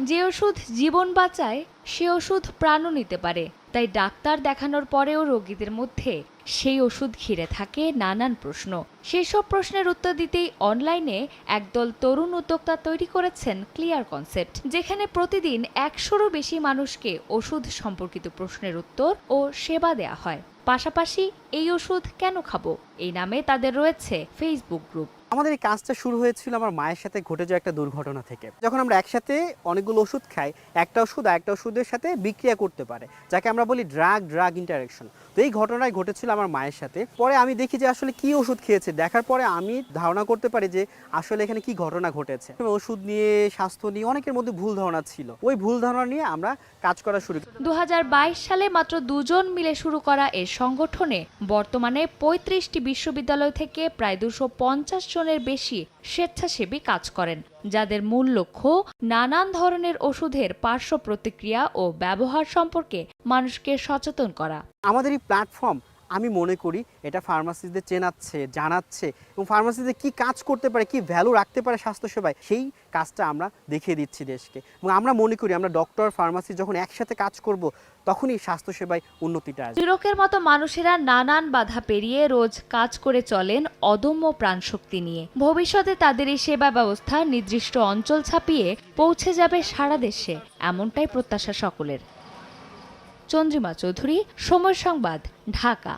যে ওষুধ জীবন বাঁচায়, সে ওষুধ প্রাণও নিতে পারে। তাই ডাক্তার দেখানোর পরেও রোগীদের মধ্যে সেই ওষুধ ঘিরে থাকে নানান প্রশ্ন। সেসব প্রশ্নের উত্তর দিতেই অনলাইনে একদল তরুণ উদ্যোক্তা তৈরি করেছেন ক্লিয়ার কনসেপ্ট, যেখানে প্রতিদিন একশোরও বেশি মানুষকে ওষুধ সম্পর্কিত প্রশ্নের উত্তর ও সেবা দেয়া হয়। পাশাপাশি এই ওষুধ কেন খাব? এই নামে তাদের রয়েছে ফেসবুক গ্রুপ আমাদের এই কাজটা শুরু হয়েছিল আমার মায়ের সাথে ঘটে যাওয়া একটা দুর্ঘটনা থেকে। যখন আমরা একসাথে অনেকগুলো ওষুধ খাই একটা ওষুধ আর একটা ওষুধের সাথে বিক্রিয়া করতে পারে যাকে আমরা বলি ড্রাগ ড্রাগ ইন্টারাকশন তো এই ঘটনায় ঘটেছিল আমার মায়ের সাথে। পরে আমি দেখি যে আসলে কি ওষুধ খেয়েছে। দেখার পরে আমি ধারণা করতে পারি যে আসলে এখানে কি ঘটনা ঘটেছে। ওষুধ নিয়ে স্বাস্থ্য নিয়ে অনেকের মধ্যে ভুল ধারণা ছিল। ওই ভুল ধারণা নিয়ে আমরা কাজ করা শুরু করি। দু হাজার বাইশ সালে মাত্র দুজন মিলে শুরু করা এ সংগঠনে বর্তমানে পঁয়ত্রিশটি বিশ্ববিদ্যালয় থেকে প্রায় দুশো পঞ্চাশ জনের বেশি স্বেচ্ছাসেবী কাজ করেন, যাদের মূল লক্ষ্য নানান ধরনের ওষুধের পার্শ্ব প্রতিক্রিয়া ও ব্যবহার সম্পর্কে মানুষকে সচেতন করা। আমাদের এই প্ল্যাটফর্ম আমি মনে করি এটা ফার্মাসিস্টদের চেনাচ্ছে, জানাচ্ছে এবং ফার্মাসিস্টদের কি কাজ করতে পারে, কি ভ্যালু রাখতে পারে স্বাস্থ্যসেবায়, সেই কাজটা আমরা দেখিয়ে দিচ্ছি দেশকে এবং আমরা মনে করি আমরা ডক্টর ফার্মাসি যখন একসাথে কাজ করব, তখনই স্বাস্থ্যসেবায় উন্নতিটা আসবে। মতো মানুষেরা নানান বাধা পেরিয়ে রোজ কাজ করে চলেন অদম্য প্রাণশক্তি নিয়ে। ভবিষ্যতে তাদের এই সেবা ব্যবস্থা নির্দিষ্ট অঞ্চল ছাপিয়ে পৌঁছে যাবে সারা দেশে, এমনটাই প্রত্যাশা সকলের। চন্দ্রিমা চৌধুরী সময় সংবাদ ঢাকা।